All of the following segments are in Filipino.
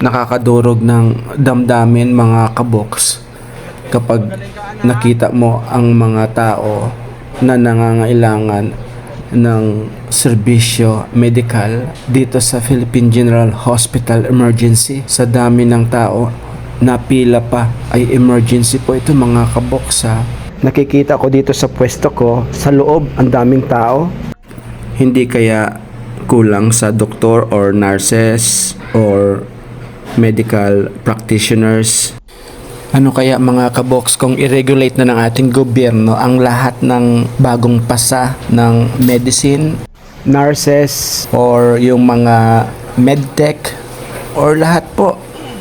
nakakadurog ng damdamin mga kaboks kapag nakita mo ang mga tao na nangangailangan ng serbisyo medikal dito sa Philippine General Hospital Emergency. Sa dami ng tao, napila pa ay emergency po ito mga kaboksa. Nakikita ko dito sa pwesto ko, sa loob ang daming tao. Hindi kaya kulang sa doktor or nurses or medical practitioners. Ano kaya mga kaboks kung i-regulate na ng ating gobyerno ang lahat ng bagong pasa ng medicine, nurses, or yung mga medtech, or lahat po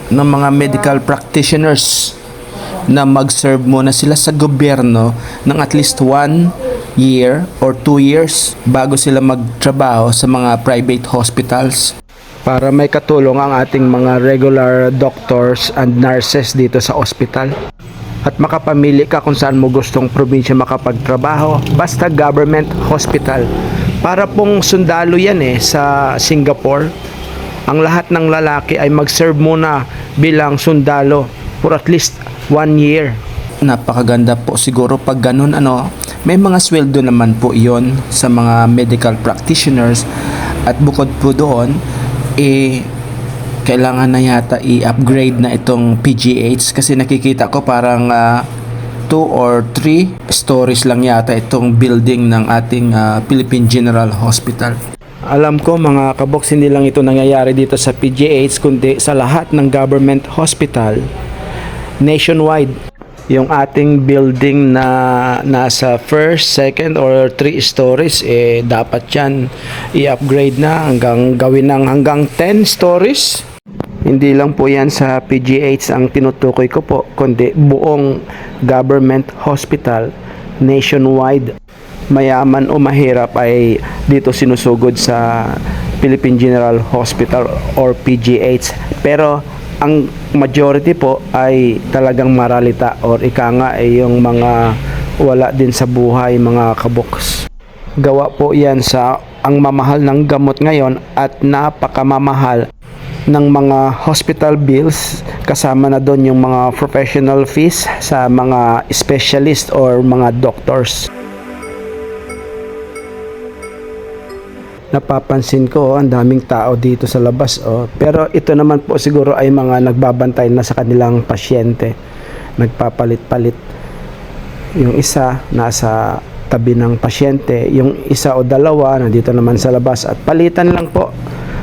ng mga medical practitioners na mag-serve muna sila sa gobyerno ng at least one year or two years bago sila magtrabaho sa mga private hospitals para may katulong ang ating mga regular doctors and nurses dito sa ospital. At makapamili ka kung saan mo gustong probinsya makapagtrabaho, basta government hospital. Para pong sundalo yan eh sa Singapore. Ang lahat ng lalaki ay mag-serve muna bilang sundalo for at least one year. Napakaganda po siguro pag ganun ano, may mga sweldo naman po iyon sa mga medical practitioners at bukod po doon, eh, kailangan na yata i-upgrade na itong PGH kasi nakikita ko parang 2 or 3 stories lang yata itong building ng ating ah, Philippine General Hospital. Alam ko mga kaboks hindi lang ito nangyayari dito sa PGH kundi sa lahat ng government hospital nationwide yung ating building na nasa first, second or three stories eh dapat yan i-upgrade na hanggang gawin ng hanggang 10 stories. Hindi lang po yan sa PGH ang tinutukoy ko po kundi buong government hospital nationwide. Mayaman o mahirap ay dito sinusugod sa Philippine General Hospital or PGH. Pero ang majority po ay talagang maralita or ika nga ay yung mga wala din sa buhay mga kaboks. Gawa po yan sa ang mamahal ng gamot ngayon at napakamamahal ng mga hospital bills kasama na doon yung mga professional fees sa mga specialist or mga doctors. Napapansin ko oh, ang daming tao dito sa labas oh. pero ito naman po siguro ay mga nagbabantay na sa kanilang pasyente. Nagpapalit-palit. Yung isa nasa tabi ng pasyente yung isa o dalawa nandito naman sa labas. At palitan lang po.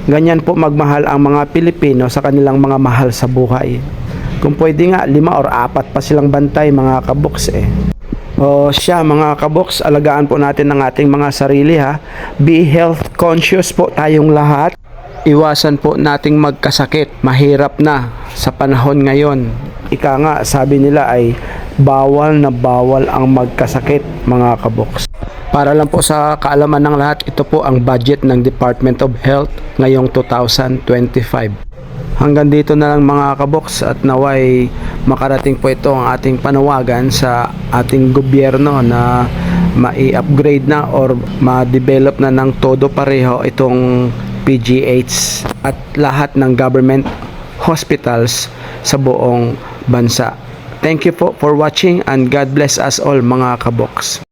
Ganyan po magmahal ang mga Pilipino sa kanilang mga mahal sa buhay. Kung pwede nga lima or apat pa silang bantay mga kaboks eh o siya mga kaboks, alagaan po natin ang ating mga sarili ha. Be health conscious po tayong lahat. Iwasan po nating magkasakit. Mahirap na sa panahon ngayon. Ika nga, sabi nila ay bawal na bawal ang magkasakit mga kaboks. Para lang po sa kaalaman ng lahat, ito po ang budget ng Department of Health ngayong 2025. Hanggang dito na lang mga kaboks at naway makarating po ito ang ating panawagan sa ating gobyerno na mai-upgrade na or ma-develop na ng todo pareho itong PGH at lahat ng government hospitals sa buong bansa. Thank you po for watching and God bless us all mga kaboks.